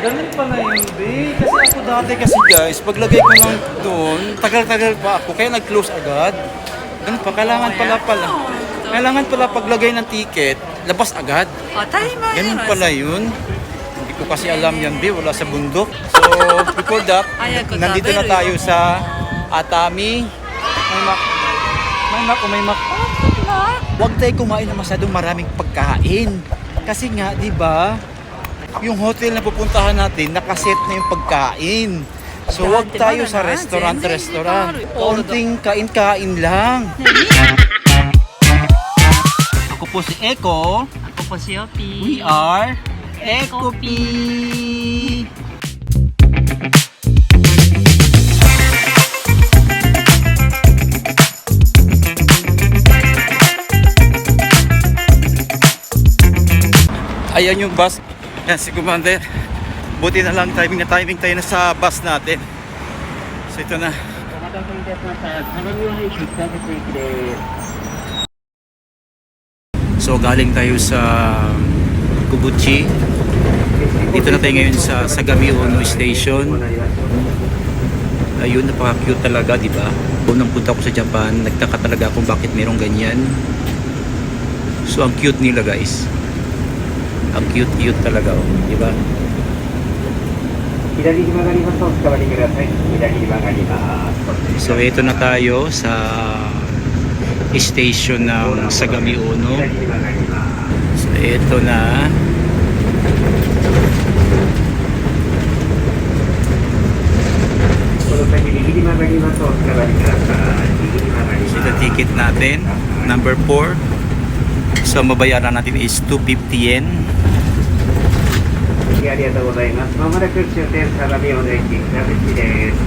Ganun pala yun, be. Kasi ako dati kasi guys, paglagay ko lang doon, tagal-tagal pa ako, kaya nag-close agad. Ganun pa, kailangan pala pala. Kailangan pala paglagay ng ticket, labas agad. Oh, tayo mo Ganun pala yun. Hindi ko kasi alam yan, be. Wala sa bundok. So, before that, nandito na tayo sa Atami. May mak... May mak o may mak... Huwag tayo kumain ng masyadong maraming pagkain. Kasi nga, di ba, yung hotel na pupuntahan natin, nakaset na yung pagkain. So, ba tayo sa restaurant-restaurant. Konting kain-kain lang. Ako po si Eko. Ako po si Opi. We are Ecopi. Ayan yung bus. Yan si Commander. Buti na lang timing na timing tayo na sa bus natin. So ito na. So galing tayo sa Kubuchi. Dito na tayo ngayon sa Sagami Ono Station. Ayun, napaka-cute talaga, di ba? Unang punta ko sa Japan, nagtaka talaga kung bakit merong ganyan. So ang cute nila guys. Ang cute-cute talaga, oh. di ba? So ito na tayo sa station ng Sagami Uno. So ito na. So ito ticket natin, number 4. So mabayaran natin is 250 yen. ありがとうございます。まもなく終点相模大駅北口です。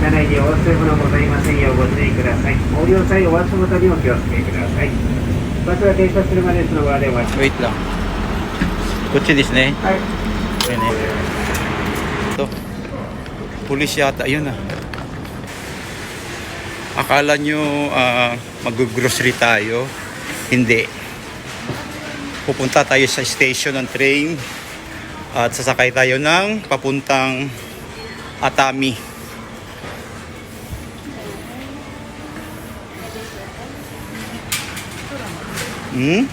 車内にお忘れ物ございませんようご注意ください。横領際お足元にお気をつけください。バスが停車するまでその場でお待ち Wait lang. Kutsi this ne. はい。 Okay na. Ito. Pulis yata. Ayun na. Akala nyo ah, mag-grocery tayo. Hindi. Pupunta tayo sa station ng train at sasakay tayo ng papuntang Atami. Hmm?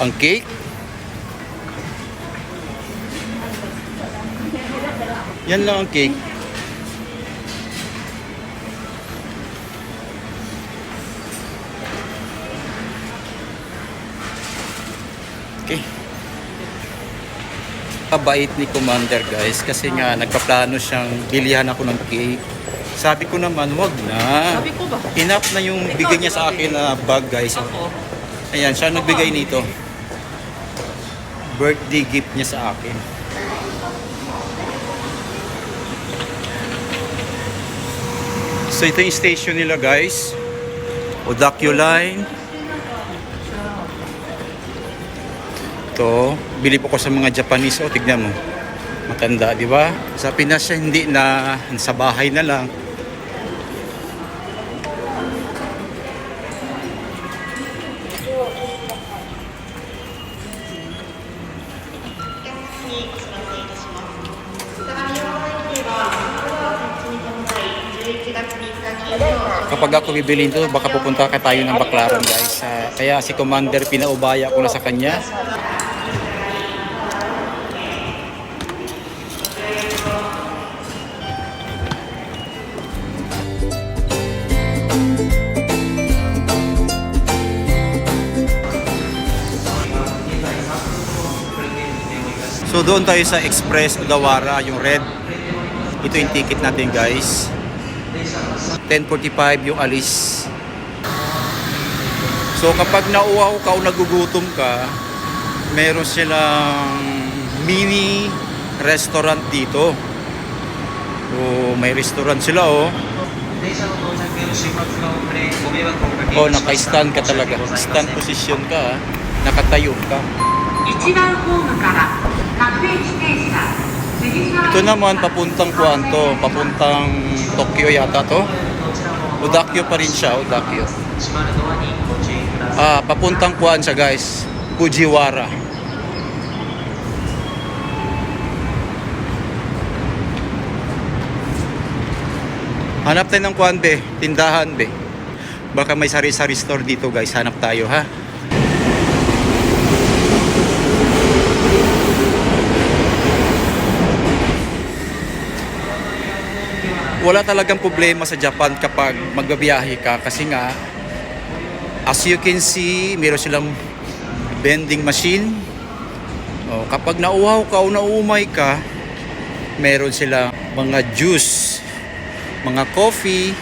Ang cake? Yan lang ang cake. Okay. Kabait ni Commander guys kasi nga nagpaplano siyang bilihan ako ng cake. Sabi ko naman, wag na. Sabi ko ba? Enough na yung bigay niya sa akin na bag guys. Ako. Ayan, siya nagbigay nito. Birthday gift niya sa akin. So ito yung station nila guys. Odakyo Line. Ito, bili po ko sa mga Japanese. O, tignan mo. Matanda, di ba? Sa Pinas hindi na sa bahay na lang. Kapag ako bibili ito, baka pupunta ka tayo ng Baclaran guys. Ah, kaya si Commander pinaubaya ko na sa kanya. So doon tayo sa Express Odawara, yung red. Ito yung ticket natin guys. 10.45 yung alis. So kapag nauwaw ka o nagugutom ka, meron silang mini restaurant dito. So may restaurant sila oh. Oh, naka-stand ka talaga. Stand position ka. ah. Nakatayo ka. Ito naman, papuntang kuan to, papuntang Tokyo yata to. Udakyo pa rin siya, Udakyo. Ah, papuntang kuan siya guys, Fujiwara. Hanap tayo ng kuan be, tindahan be. Baka may sari-sari store dito guys, hanap tayo ha. Wala talagang problema sa Japan kapag magbabiyahe ka kasi nga as you can see, meron silang vending machine. O, kapag nauhaw ka o naumay ka, meron sila mga juice, mga coffee,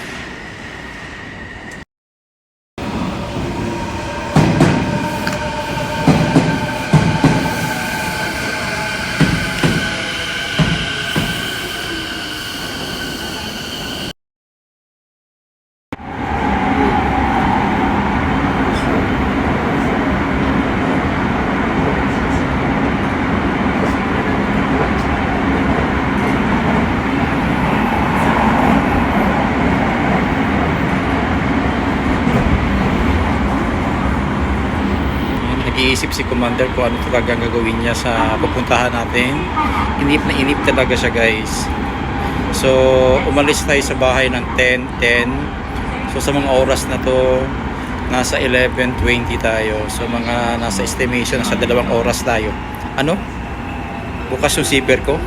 nag-iisip si Commander kung ano talaga gagawin niya sa pupuntahan natin. Inip na inip talaga siya guys. So, umalis tayo sa bahay ng 10, 10. So, sa mga oras na to, nasa 11.20 tayo. So, mga nasa estimation, nasa dalawang oras tayo. Ano? Bukas yung zipper ko.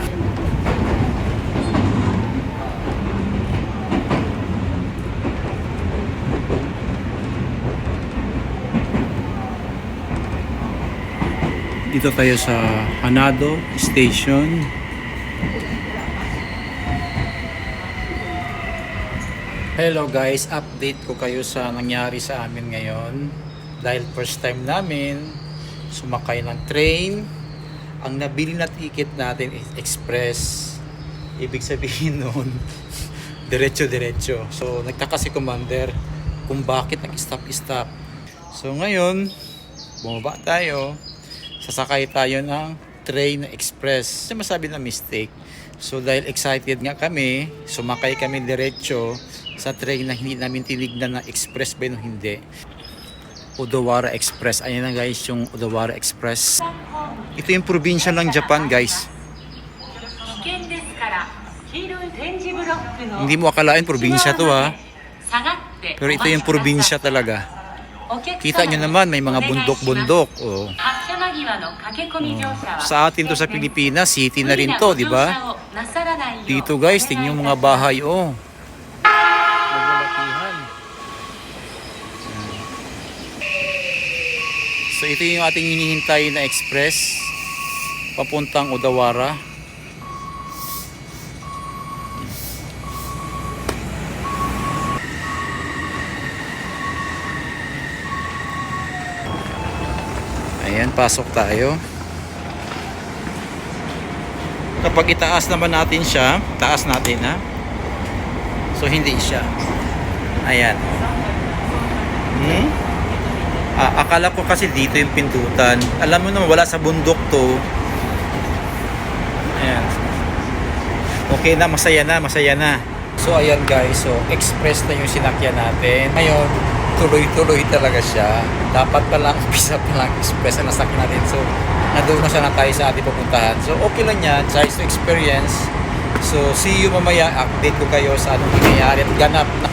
Dito tayo sa Hanado Station. Hello guys, update ko kayo sa nangyari sa amin ngayon. Dahil first time namin sumakay ng train. Ang nabili na ticket natin is express. Ibig sabihin nun, diretso-diretso. So nagtaka si Commander kung bakit nag-stop-stop. So ngayon, bumaba tayo sasakay tayo ng train express. Kasi masabi na mistake. So dahil excited nga kami, sumakay kami diretso sa train na hindi namin tinignan na express ba yun hindi. Odawara Express. Ayan na guys yung Odawara Express. Ito yung probinsya ng Japan guys. Hindi mo akalain probinsya to ha. Pero ito yung probinsya talaga. Kita nyo naman may mga bundok-bundok. Oh. Sa atin to sa Pilipinas, city na rin to, di ba? Dito guys, tingnan mga bahay, oh. So ito yung ating hinihintay na express papuntang Odawara. Pasok tayo. Kapag itaas naman natin siya, taas natin ha. So hindi siya. Ayan. Hmm? Ah, akala ko kasi dito yung pindutan. Alam mo naman wala sa bundok to. Ayan. Okay na, masaya na, masaya na. So ayan guys, so express na yung sinakyan natin. Ngayon, tuloy-tuloy talaga siya. Dapat pa lang, umpisa pa lang express na nasakyan natin. So, nandoon na siya na tayo sa ating pupuntahan. So, okay lang yan. Tries to experience. So, see you mamaya. Update ko kayo sa anong nangyayari at ganap na.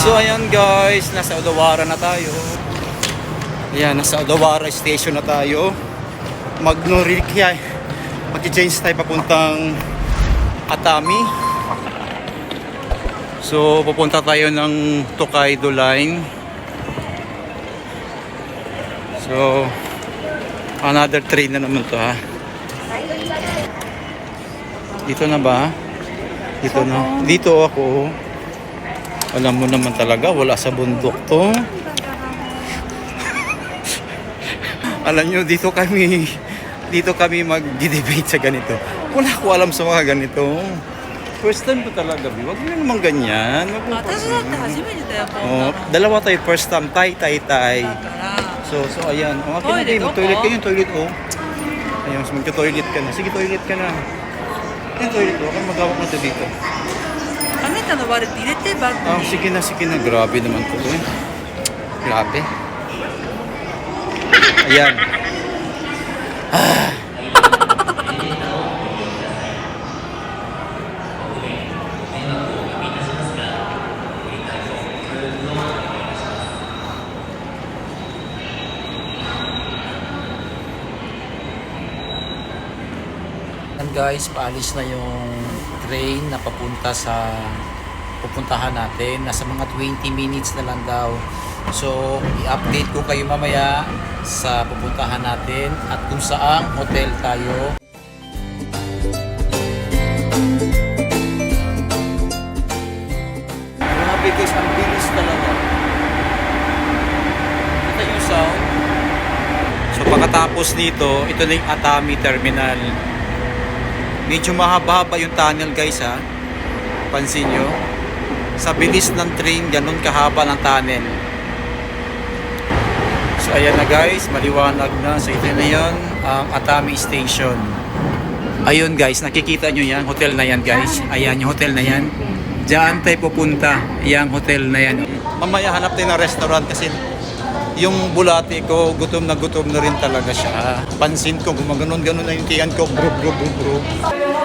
So, ayan guys. Nasa Odawara na tayo. Ayan, nasa Odawara Station na tayo. Magnorikya. Mag-change tayo papuntang Atami. So, pupunta tayo ng Tokaido Line. So, another train na naman to ha. Dito na ba? Dito na. Dito ako. Alam mo naman talaga, wala sa bundok to. Alam nyo, dito kami, dito kami mag-debate sa ganito. Wala ko alam sa mga ganito. First time ko talaga, Bi. Huwag mo naman ganyan. Huwag mo 私だって初めてだよこん Oh, なの dalawa tayo first time, tay, tay, tay. だから So, so ayan. Oh, Toilet, okay, ako? mag-toilet kayo, yung toilet, oh. Ayan, so magka-toilet ka na. Sige, toilet ka na. Yung toilet, oh. Kaya magawak mo ito dito. あなたのワレット入れてバッグ Ah, に sige na, sige na. Grabe naman to, eh. Grabe. Ayan. Ah. Guys, paalis na yung train na papunta sa pupuntahan natin. Nasa mga 20 minutes na lang daw. So, i-update ko kayo mamaya sa pupuntahan natin at kung saang hotel tayo. Grabe guys, ang bilis talaga. Kita yung sound. So pagkatapos nito, ito na yung Atami Terminal. Medyo mahaba-haba yung tunnel guys ha. Pansin nyo. Sa bilis ng train, ganun kahaba ng tunnel. So ayan na guys, maliwanag na. So ito na yun, ang Atami Station. Ayun guys, nakikita nyo yan, hotel na yan guys. Ayan yung hotel na yan. Diyan tayo pupunta, yung hotel na yan. Mamaya hanap tayo ng restaurant kasi yung bulate ko, gutom na gutom na rin talaga siya. Pansin ko, gumaganon-ganon na yung tiyan ko, bro, bro, bro, bro.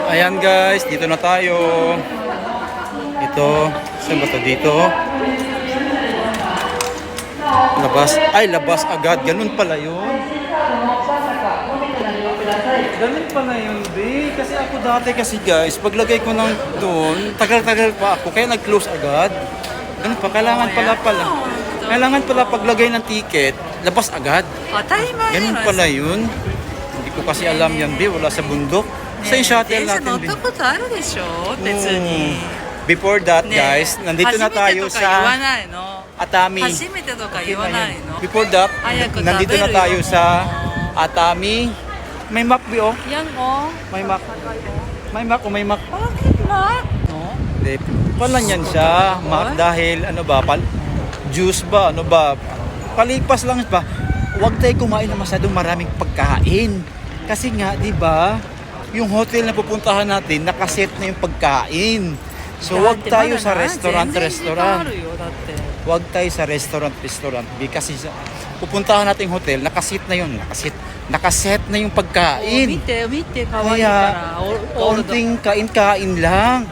Ayan guys, dito na tayo. Ito, saan ba dito? Labas, ay labas agad. Ganun pala yun. Ganun pala yun, di. Kasi ako dati kasi guys, paglagay ko ng doon, tagal-tagal pa ako. Kaya nag-close agad. Ganun pa, kailangan pala pala. Kailangan pala paglagay ng ticket, labas agad. Oh, Ganun pala yun. Hindi ko kasi alam yan, di. Wala sa bundok. Sa yung shuttle 電車 natin, 乗っ be. たことあるでしょ別に Before that, ね guys, nandito na 初 tayo めてとか言わ sa ないの Atami. 初めてとか言わないの Before that, Ayaw ko nandito na sabi, tayo Rio. sa Atami. May map, be, oh. Yan o May map. May map o may map. Bakit na? No? Hindi. Pala niyan siya. Map dahil ano ba? Pal juice ba? Ano ba? Palipas lang ba? Huwag tayo kumain ng masyadong maraming pagkain. Kasi nga, di ba? yung hotel na pupuntahan natin, nakaset na yung pagkain. So, wag tayo sa restaurant-restaurant. Wag tayo sa restaurant-restaurant. Kasi pupuntahan natin hotel, nakasit na yun. Nakasit, nakaset na yung pagkain. Umite, umite, kawaii Kaya, konting kain-kain lang.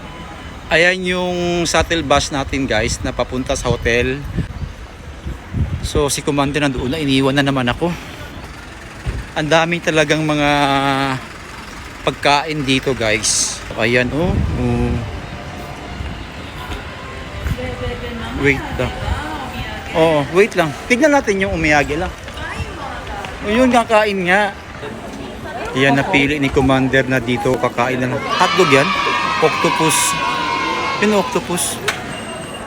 Ayan yung shuttle bus natin guys na papunta sa hotel. So si Commander nandoon na, iniwan na naman ako. Ang daming talagang mga pagkain dito guys. Ayan oh. oh. Wait lang. Oh, wait lang. Tignan natin yung umiyagi lang. Ayun, kakain nga. Yan, napili ni Commander na dito kakain na lang. Hotdog yan? Octopus. Yun, octopus.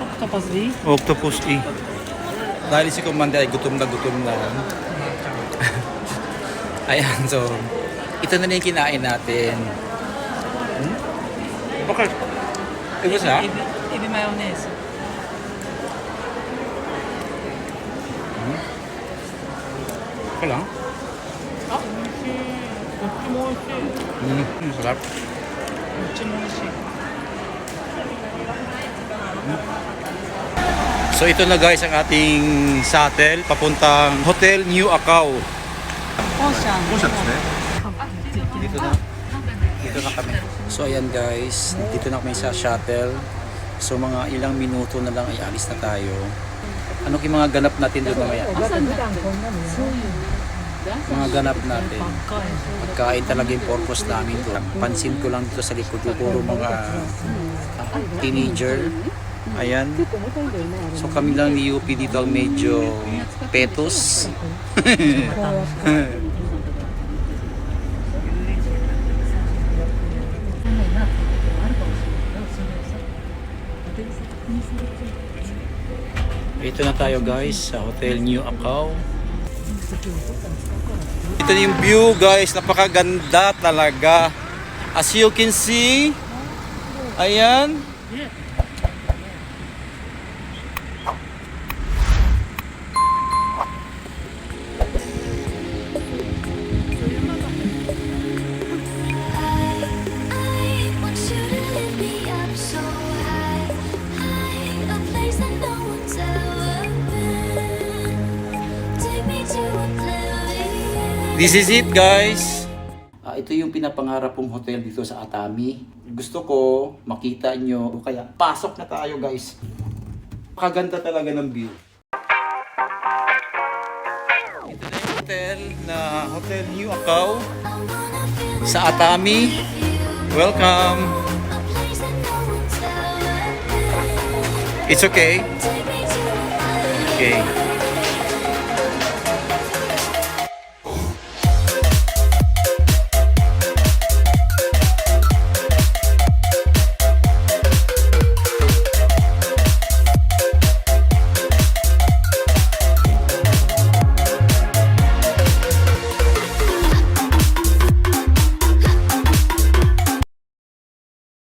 Octopus D? Octopus E. Dahil si Commander ay gutom na gutom na. Ayan, so ito na rin yung kinain natin. Hmm? Bakit? Ito siya? エビエビマヨネーズ Okay lang. あ、美味しいどっちも美味しい Mm, sarap. どっちも美味しい So ito na guys ang ating shuttle papuntang Hotel New Acau. 本社本社 Dito na. Dito na kami. So ayan guys, dito na kami sa shuttle. So mga ilang minuto na lang ay alis na tayo. Ano yung mga ganap natin doon mamaya? Mga ganap natin. Pagkain talaga yung purpose namin doon. Pansin ko lang dito sa likod ko, puro mga teenager. Ayan. So kami lang ni UP dito ang medyo petos. Ito na tayo guys sa Hotel New Acau. Ito yung view guys, napakaganda talaga. As you can see, ayan. This is it guys. Ah, ito yung pinapangarap kong hotel dito sa Atami. Gusto ko makita nyo. Kaya pasok na tayo guys. Pakaganda talaga ng view. Ito na yung hotel na Hotel New Acau sa Atami. Welcome. It's okay. Okay.